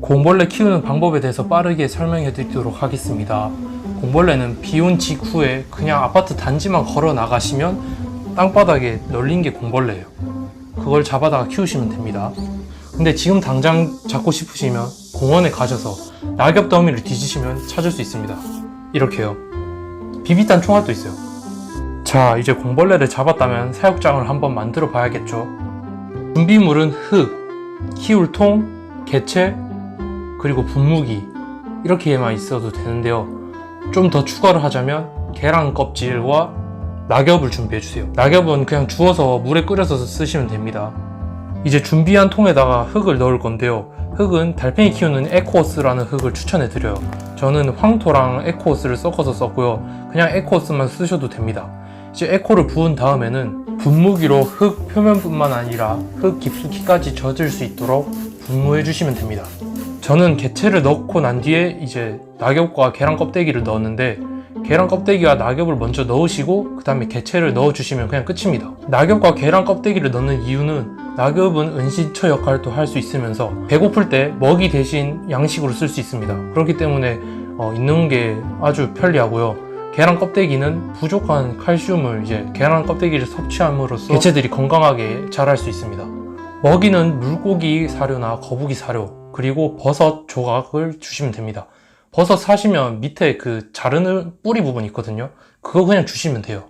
공벌레 키우는 방법에 대해서 빠르게 설명해 드리도록 하겠습니다. 공벌레는 비온 직후에 그냥 아파트 단지만 걸어 나가시면 땅바닥에 널린 게 공벌레예요. 그걸 잡아다가 키우시면 됩니다. 근데 지금 당장 잡고 싶으시면 공원에 가셔서 낙엽 더미를 뒤지시면 찾을 수 있습니다. 이렇게요. 비비탄 총알도 있어요. 자, 이제 공벌레를 잡았다면 사육장을 한번 만들어 봐야겠죠. 준비물은 흙, 키울 통, 개체, 그리고 분무기 이렇게만 있어도 되는데요. 좀 더 추가를 하자면 계란 껍질과 낙엽을 준비해 주세요. 낙엽은 그냥 주워서 물에 끓여서 쓰시면 됩니다. 이제 준비한 통에다가 흙을 넣을 건데요. 흙은 달팽이 키우는 에코스라는 흙을 추천해 드려요. 저는 황토랑 에코스를 섞어서 썼고요. 그냥 에코스만 쓰셔도 됩니다. 이제 에코를 부은 다음에는 분무기로 흙 표면뿐만 아니라 흙 깊숙이까지 젖을 수 있도록 분무해 주시면 됩니다. 저는 개체를 넣고 난 뒤에 이제 낙엽과 계란 껍데기를 넣었는데 계란 껍데기와 낙엽을 먼저 넣으시고 그 다음에 개체를 넣어주시면 그냥 끝입니다. 낙엽과 계란 껍데기를 넣는 이유는 낙엽은 은신처 역할도 할 수 있으면서 배고플 때 먹이 대신 양식으로 쓸 수 있습니다. 그렇기 때문에 어, 있는 게 아주 편리하고요. 계란 껍데기는 부족한 칼슘을 이제 계란 껍데기를 섭취함으로써 개체들이 건강하게 자랄 수 있습니다. 먹이는 물고기 사료나 거북이 사료 그리고 버섯 조각을 주시면 됩니다. 버섯 사시면 밑에 그 자르는 뿌리 부분 있거든요. 그거 그냥 주시면 돼요.